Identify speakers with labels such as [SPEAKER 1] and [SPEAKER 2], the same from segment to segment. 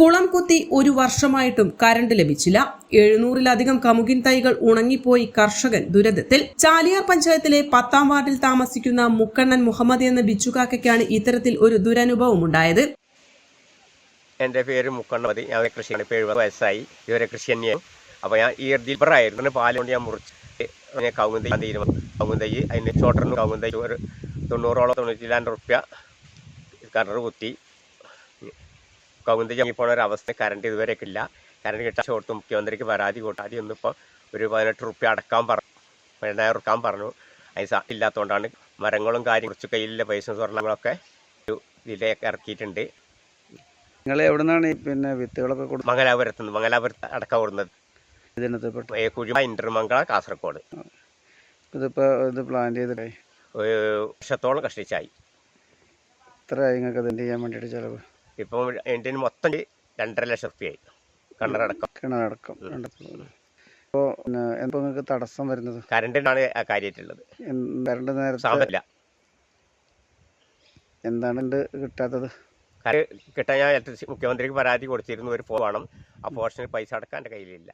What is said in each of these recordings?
[SPEAKER 1] കുളം കുത്തി ഒരു വർഷമായിട്ടും കരണ്ട് ലഭിച്ചില്ല. എഴുന്നൂറിലധികം കമുകിൻ തൈകൾ ഉണങ്ങിപ്പോയി കർഷകൻ ദുരന്തത്തിൽ. ചാലിയാർ പഞ്ചായത്തിലെ പത്താം വാർഡിൽ താമസിക്കുന്ന മുക്കണ്ണൻ മുഹമ്മദ് എന്ന ബിച്ചുകാക്കയ്ക്കാണ് ഇത്തരത്തിൽ ഒരു ദുരനുഭവം ഉണ്ടായത്
[SPEAKER 2] എന്റെ പേര് മുക്കണ്ണമതി ഞാൻ കൃഷിയാണ് ഇപ്പോൾ എഴുപത് വയസ്സായി. ഇവരെ കൃഷി തന്നെയാണ്. അപ്പോൾ ഞാൻ ഈ ദിൽബറായിരുന്നു പാൽ കൊണ്ട് ഞാൻ മുറിച്ച് ഞാൻ കവുങ്ങ് തൈ തീരുമാനം കവുങ്ങ് തൈ അതിന് ചോട്ടറിന് കവുങ്ങ് ഒരു തൊണ്ണൂറോളം തൊണ്ണൂറ്റി രണ്ട് റുപ്യ കിണർ കുത്തി. കവുങ്ങ് തൈ ഒരു അവസ്ഥ കറണ്ട് ഇതുവരെയൊക്കെ ഇല്ല. കറണ്ട് കിട്ടാൻ ഷോർട്ട് മുഖ്യമന്ത്രിക്ക് പരാതി കൂട്ടാതി ഒന്നിപ്പോൾ ഒരു പതിനെട്ട് റുപ്യ അടക്കാൻ പറഞ്ഞു പതിനെണ്ണായിരം ഉറക്കാൻ പറഞ്ഞു. അതിന് ഇല്ലാത്തതുകൊണ്ടാണ് മരങ്ങളും കാര്യം കുറച്ച് കയ്യിലുള്ള പൈസ സ്വർണങ്ങളൊക്കെ ഒരു ഇതിലേക്ക് ഇറക്കിയിട്ടുണ്ട്.
[SPEAKER 3] നിങ്ങൾ എവിടെ നിന്നാണ് പിന്നെ വിത്തുകളൊക്കെ കൊടുത്തത്
[SPEAKER 2] മംഗലാപുരത്ത് നിന്ന് മംഗലാപുരത്ത് അടക്കം കൊടുക്കുന്നത്
[SPEAKER 3] ഇതിനകത്ത്
[SPEAKER 2] കുഴിമ ഇന്റർമംഗള കാസർഗോഡ്.
[SPEAKER 3] ഇതിപ്പോൾ ഇത് പ്ലാൻ ചെയ്തിട്ടേ
[SPEAKER 2] ഒരു വർഷത്തോളം കഷ്ടിച്ചായി.
[SPEAKER 3] ഇത്രയായി നിങ്ങൾക്ക് ചെയ്യാൻ വേണ്ടിയിട്ട് ചിലവ്.
[SPEAKER 2] ഇപ്പം എന്റെ മൊത്തം രണ്ടര ലക്ഷം റുപ്യയായി കണ്ണടക്കം
[SPEAKER 3] കിണറടക്കം അപ്പോൾ എന്തോ നിങ്ങൾക്ക് തടസ്സം വരുന്നത്?
[SPEAKER 2] കറണ്ടിനാണ് ആ കാര്യമായിട്ടുള്ളത്.
[SPEAKER 3] കറണ്ട് നേരത്തെ എന്താണ് കിട്ടാത്തത്?
[SPEAKER 2] കിട്ടാൻ ഞാൻ മുഖ്യമന്ത്രിക്ക് പരാതി കൊടുത്തിരുന്നു ഒരു ഫോൺ വേണം. ആ പോർഷന് പൈസ അടക്കാൻ എന്റെ കയ്യിലില്ല.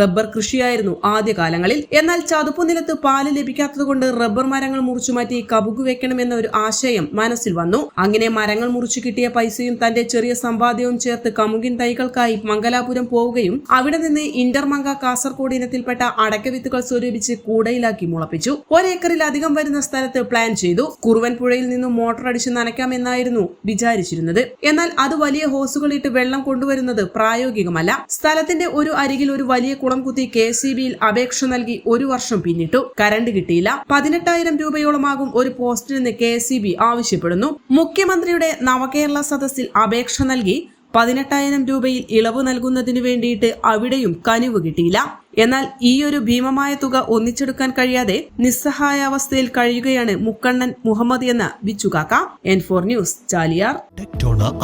[SPEAKER 1] റബ്ബർ കൃഷിയായിരുന്നു ആദ്യകാലങ്ങളിൽ. എന്നാൽ ചതുപ്പ് നിലത്ത് പാൽ ലഭിക്കാത്തതുകൊണ്ട് റബ്ബർ മരങ്ങൾ മുറിച്ചു മാറ്റി കബുക്ക് വെക്കണമെന്ന ഒരു ആശയം മനസ്സിൽ വന്നു. അങ്ങനെ മരങ്ങൾ മുറിച്ചു കിട്ടിയ പൈസയും തന്റെ ചെറിയ സമ്പാദ്യവും ചേർത്ത് കമുകിൻ തൈകൾക്കായി മംഗലാപുരം പോവുകയും അവിടെ നിന്ന് ഇന്റർമംഗ കാസർഗോഡ് ഇനത്തിൽപ്പെട്ട അടക്കവിത്തുകൾ സ്വരൂപിച്ച് കൂടയിലാക്കി മുളപ്പിച്ചു. ഒരേക്കറിലധികം വരുന്ന സ്ഥലത്ത് പ്ലാൻ ചെയ്തു. കുറുവൻ പുഴയിൽ നിന്നും മോട്ടോർ അടിച്ച് നനയ്ക്കാമെന്നായിരുന്നു വിചാരിച്ചിരുന്നത്. എന്നാൽ അത് വലിയ ഹോസുകളിട്ട് വെള്ളം കൊണ്ടുവരുന്നത് പ്രായോഗികമല്ല. സ്ഥലത്തിന്റെ ഒരു അരികിൽ ഒരു വലിയ കുളം കുത്തി കെ സി ബിയിൽ അപേക്ഷ നൽകി ഒരു വർഷം പിന്നിട്ടു. കരണ്ട് കിട്ടിയില്ല. പതിനെട്ടായിരം രൂപയോളമാകും ഒരു പോസ്റ്റിനെന്ന് കെ സി ബി ആവശ്യപ്പെടുന്നു. മുഖ്യമന്ത്രിയുടെ നവകേരള സദസ്സിൽ അപേക്ഷ നൽകി പതിനെട്ടായിരം രൂപയിൽ ഇളവ് നൽകുന്നതിനു വേണ്ടിയിട്ട് അവിടെയും കനിവ് കിട്ടിയില്ല. എന്നാൽ ഈ ഒരു ഭീമമായ തുക ഒന്നിച്ചെടുക്കാൻ കഴിയാതെ നിസ്സഹായാവസ്ഥയിൽ കഴിയുകയാണ് മുക്കണ്ണൻ മുഹമ്മദ് എന്ന ബിച്ചുകാക്ക N four news Chaliyar.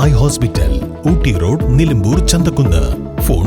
[SPEAKER 4] Eye hospital Ooty road Nilambur Chanthakunnu. Phone